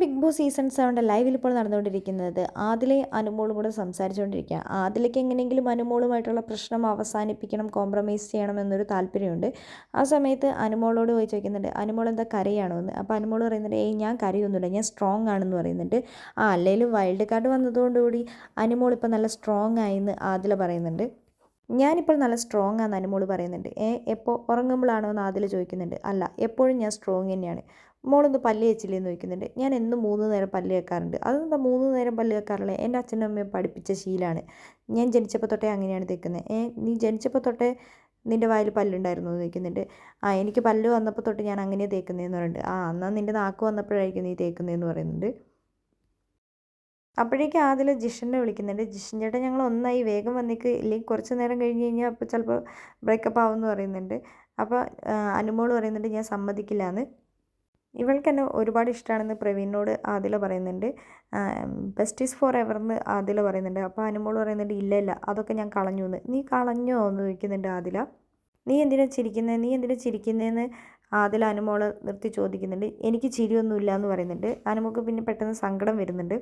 Big boss season സെവന്റെ ലൈവിൽ ഇപ്പോൾ നടന്നുകൊണ്ടിരിക്കുന്നത്. ആദിലെ അനുമോളും കൂടെ സംസാരിച്ചുകൊണ്ടിരിക്കുക. ആദിലേക്ക് എങ്ങനെയെങ്കിലും അനുമോളുമായിട്ടുള്ള പ്രശ്നം അവസാനിപ്പിക്കണം കോംപ്രമൈസ് ചെയ്യണം എന്നൊരു താല്പര്യമുണ്ട്. ആ സമയത്ത് അനുമോളോട് പോയി ചോദിക്കുന്നുണ്ട് അനുമോൾ എന്താ കരയാണോ എന്ന്? അപ്പോൾ അനുമോൾ പറയുന്നുണ്ട് ഏയ് ഞാൻ കരയൊന്നുമില്ല. ഞാൻ സ്ട്രോങ് ആണെന്ന് പറയുന്നുണ്ട്. ആ അല്ലെങ്കിലും വൈൽഡ് കാർഡ് വന്നതുകൊണ്ടുകൂടി അനുമോൾ ഇപ്പോൾ നല്ല സ്ട്രോങ് ആയെന്ന് ആദില പറയുന്നുണ്ട്. ഞാനിപ്പോൾ നല്ല സ്ട്രോങ് ആണെന്ന് അനുമോൾ പറയുന്നുണ്ട്. ഏ എപ്പോൾ ഉറങ്ങുമ്പോഴാണോ? എന്ന് ആദില ചോദിക്കുന്നുണ്ട്. അല്ല എപ്പോഴും ഞാൻ സ്ട്രോങ് തന്നെയാണ്. മോളൊന്ന് പല്ല് വെച്ചില്ലേന്ന് ചോദിക്കുന്നുണ്ട്. ഞാൻ എന്നും മൂന്ന് നേരം പല്ല് വെക്കാറുണ്ട് അതെന്താ മൂന്ന് നേരം പല്ല് തേക്കാറില്ല എന്റെ അച്ഛനും അമ്മയും പഠിപ്പിച്ച ശീലമാണ് ഞാൻ ജനിച്ചപ്പോൾ തൊട്ടേ അങ്ങനെയാണ് തേക്കുന്നത് ഏ നീ ജനിച്ചപ്പോൾ തൊട്ടേ നിന്റെ വായിൽ പല്ലുണ്ടായിരുന്നു എന്ന് ചോദിക്കുന്നുണ്ട്. ആ എനിക്ക് പല്ല് വന്നപ്പോൾ തൊട്ട് ഞാൻ അങ്ങനെ തേക്കുന്നതെന്ന് പറയുന്നുണ്ട്. ആ എന്നാൽ നിന്റെ നാക്ക് വന്നപ്പോഴായിരിക്കും നീ തേക്കുന്നതെന്ന് പറയുന്നുണ്ട്. അപ്പോഴേക്ക് ആദിൽ ജിഷനെ വിളിക്കുന്നുണ്ട്. ജിഷൻ ചേട്ടൻ ഞങ്ങൾ ഒന്നായി. വേഗം വന്നേക്ക്. ഇല്ലെങ്കിൽ കുറച്ച് നേരം കഴിഞ്ഞ് കഴിഞ്ഞാൽ അപ്പോൾ ചിലപ്പോൾ ബ്രേക്കപ്പ് ആവുമെന്ന് പറയുന്നുണ്ട്. അപ്പോൾ അനുമോൾ പറയുന്നുണ്ട് ഞാൻ സമ്മതിക്കില്ല എന്ന് ഇവൾക്ക് എന്നെ ഒരുപാട് ഇഷ്ടമാണെന്ന് പ്രവീണിനോട് ആദില പറയുന്നുണ്ട്. ബെസ്റ്റ് ഈസ് ഫോർ എവർ എന്ന് ആദില പറയുന്നുണ്ട്. അപ്പോൾ അനുമോൾ പറയുന്നുണ്ട് ഇല്ല ഇല്ല അതൊക്കെ ഞാൻ കളഞ്ഞു എന്ന് നീ കളഞ്ഞോ എന്ന് ചോദിക്കുന്നുണ്ട് ആദില. നീ എന്തിനാ ചിരിക്കുന്നത് നീ എന്തിനാ ചിരിക്കുന്നതെന്ന് ആദില അനുമോളെ നിർത്തി ചോദിക്കുന്നുണ്ട്. എനിക്ക് ചിരിയൊന്നുമില്ല എന്ന് പറയുന്നുണ്ട്. അനുമോൾക്ക് പിന്നെ പെട്ടെന്ന് സങ്കടം വരുന്നുണ്ട്.